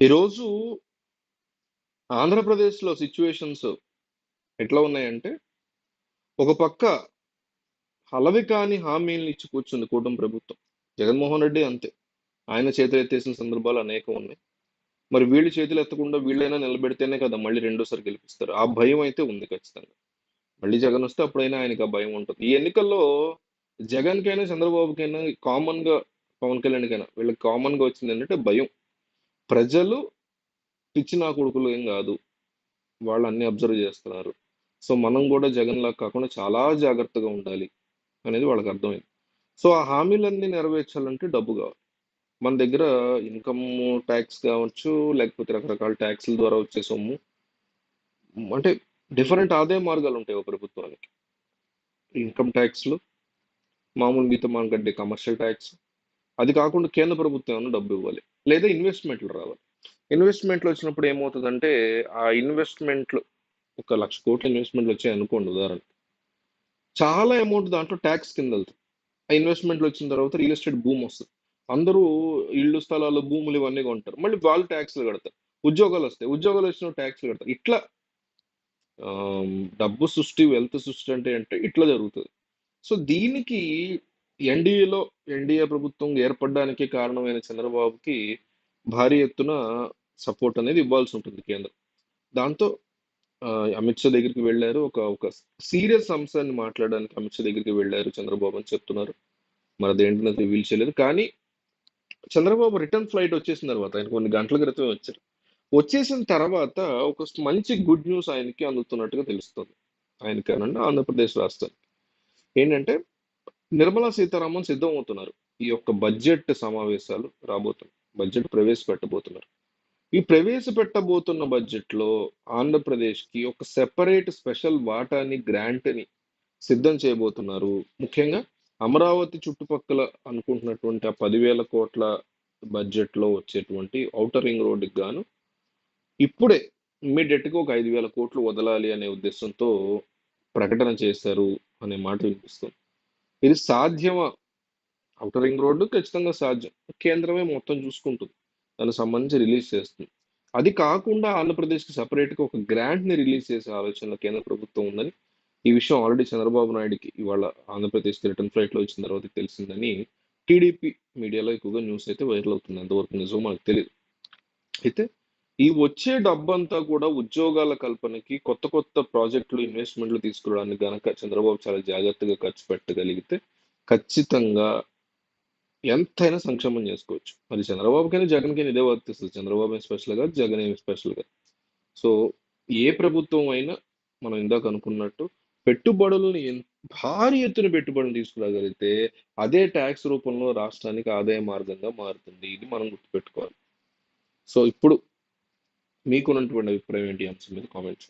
ఈరోజు ఆంధ్రప్రదేశ్‌లో సిచ్యువేషన్స్ ఎట్లా ఉన్నాయంటే, ఒక పక్క హలవి కాని హామీలను ఇచ్చి కూర్చుంది కూటమి ప్రభుత్వం. జగన్మోహన్ రెడ్డి అంతే. ఆయన చేతులు ఎత్తేసిన సందర్భాలు అనేకం ఉన్నాయి. మరి వీళ్ళు చేతులు ఎత్తకుండా వీళ్ళైనా నిలబెడితేనే కదా మళ్ళీ రెండోసారి గెలిపిస్తారు. ఆ భయం అయితే ఉంది ఖచ్చితంగా. మళ్ళీ జగన్ వస్తే అప్పుడైనా ఆయనకి ఆ భయం ఉంటుంది ఈ ఎన్నికల్లో జగన్‌కైనా, చంద్రబాబుకైనా కామన్‌గా పవన్ కళ్యాణ్‌కైనా వీళ్ళకి కామన్‌గా వచ్చిందేంటంటే భయం. ప్రజలు పిచ్చి నా కొడుకులు ఏం కాదు వాళ్ళు అన్ని అబ్జర్వ్ చేస్తున్నారు సో, మనం గూడా జగన్‌లాగా కాకుండా చాలా జాగ్రత్తగా ఉండాలి అనేది వాళ్ళకి అర్థమైంది. సో, ఆ హామీలన్నీ నెరవేర్చాలంటే డబ్బు కావాలి మన దగ్గర ఇన్‌కమ్ ట్యాక్స్ కావచ్చు, లేకపోతే రకరకాల ట్యాక్స్ల ద్వారా వచ్చే సొమ్ము అంటే డిఫరెంట్ ఆదాయ మార్గాలుంటాయి ఒక ప్రభుత్వానికి. ఇన్‌కమ్ ట్యాక్స్లు మామూలు మిగతా మనకంటే కట్టే కమర్షియల్ ట్యాక్స్ అది కాకుండా కేంద్ర ప్రభుత్వం ఏమన్నా డబ్బివ్వాలి. లేదా ఇన్వెస్ట్‌మెంట్‌లు రావాలి. ఇన్వెస్ట్‌మెంట్‌లు వచ్చినప్పుడు ఏమవుతుందంటే ఆ ఇన్వెస్ట్‌మెంట్‌లు ఒక లక్ష కోట్ల ఇన్వెస్ట్‌మెంట్‌లు వచ్చాయనుకోండి ఉదాహరణ చాలా అమౌంట్ దాంట్లో ట్యాక్స్ కింద వెళ్తుంది ఆ ఇన్వెస్ట్‌మెంట్‌లు వచ్చిన తర్వాత రియల్ ఎస్టేట్ బూమ్ వస్తుంది అందరూ ఇళ్ళు, స్థలాలు, భూములు ఇవన్నీ కొంటారు. మళ్ళీ వాళ్ళు ట్యాక్స్లు కడతారు. ఉద్యోగాలు వస్తాయి ఉద్యోగాలు వచ్చిన ట్యాక్స్లు కడతారు. ఇట్లా డబ్బు సృష్టి, వెల్త్ సృష్టి అంటే అంటే ఇట్లా జరుగుతుంది సో, దీనికి ఎన్‌డీఏలో ఎన్‌డీఏ ప్రభుత్వం ఏర్పడడానికి కారణమైన చంద్రబాబుకి భారీ ఎత్తున సపోర్ట్ అనేది ఇవ్వాల్సి ఉంటుంది కేంద్రం. దాంతో అమిత్ షా దగ్గరికి వెళ్ళారు ఒక ఒక సీరియస్ అంశాన్ని మాట్లాడడానికి అమిత్ షా దగ్గరికి వెళ్ళారు చంద్రబాబు అని చెప్తున్నారు. మరి అదేంటనేది రివీల్ చేయలేదు. కానీ చంద్రబాబు రిటర్న్ ఫ్లైట్ వచ్చేసిన తర్వాత ఆయన కొన్ని గంటల క్రితమే వచ్చారు. వచ్చేసిన తర్వాత ఒక మంచి గుడ్ న్యూస్ ఆయనకి అందుతున్నట్టుగా తెలుస్తుంది. ఆయనకేనండి ఆంధ్రప్రదేశ్ రాష్ట్రానికి. ఏంటంటే నిర్మలా సీతారామన్ సిద్ధమవుతున్నారు. ఈ యొక్క బడ్జెట్ సమావేశాలు రాబోతున్నాయి. బడ్జెట్ ప్రవేశపెట్టబోతున్నారు. ఈ ప్రవేశపెట్టబోతున్న బడ్జెట్‌లో ఆంధ్రప్రదేశ్‌కి ఒక సెపరేట్ స్పెషల్ వాటాని, గ్రాంట్‌ని సిద్ధం చేయబోతున్నారు. ముఖ్యంగా అమరావతి చుట్టుపక్కల అనుకుంటున్నటువంటి ఆ 10,000,00,00,000 బడ్జెట్‌లో వచ్చేటువంటి ఔటర్ రింగ్ రోడ్డుకి గాను ఇప్పుడే ఇమ్మీడియట్గా ఒక ఐదు వేల కోట్లు వదలాలి అనే ఉద్దేశంతో ప్రకటన చేశారు అనే మాట వినిపిస్తుంది. ఇది సాధ్యమా? అవుటర్ రింగ్ రోడ్డు ఖచ్చితంగా సాధ్యం. కేంద్రమే మొత్తం చూసుకుంటుంది. దానికి సంబంధించి రిలీజ్ చేస్తుంది. అది కాకుండా ఆంధ్రప్రదేశ్‌కి సపరేట్గా ఒక గ్రాంట్‌ని రిలీజ్ చేసే ఆలోచనలో కేంద్ర ప్రభుత్వం ఉందని, ఈ విషయం ఆల్రెడీ చంద్రబాబు నాయుడుకి ఇవాళ ఆంధ్రప్రదేశ్‌కి రిటర్న్ ఫ్లైట్‌లో వచ్చిన తర్వాత తెలిసిందని టీడీపీ మీడియాలో ఎక్కువగా న్యూస్ అయితే వైరల్ అవుతుంది. ఎంతవరకు నిజమో మనకు తెలియదు అయితే ఈ వచ్చే డబ్బంతా కూడా ఉద్యోగాల కల్పనకి, కొత్త కొత్త ప్రాజెక్టులు, ఇన్వెస్ట్‌మెంట్‌లు తీసుకురావడానికి గనక చంద్రబాబు చాలా జాగ్రత్తగా ఖర్చు పెట్టగలిగితే ఖచ్చితంగా ఎంతైనా సంక్షేమం చేసుకోవచ్చు. మరి చంద్రబాబుకైనా, జగన్‌కైనా ఇదే వర్తిస్తుంది చంద్రబాబు స్పెషల్గా జగన్ ఏమి స్పెషల్గా సో, ఏ ప్రభుత్వం అయినా మనం ఇందాక అనుకున్నట్టు పెట్టుబడులను భారీ ఎత్తున పెట్టుబడులు తీసుకురాగలిగితే అదే ట్యాక్స్ రూపంలో రాష్ట్రానికి ఆదాయ మార్గంగా మారుతుంది. ఇది మనం గుర్తుపెట్టుకోవాలి. సో, ఇప్పుడు మీకున్నటువంటి అభిప్రాయం ఏంటి? అంశం మీద కామెంట్స్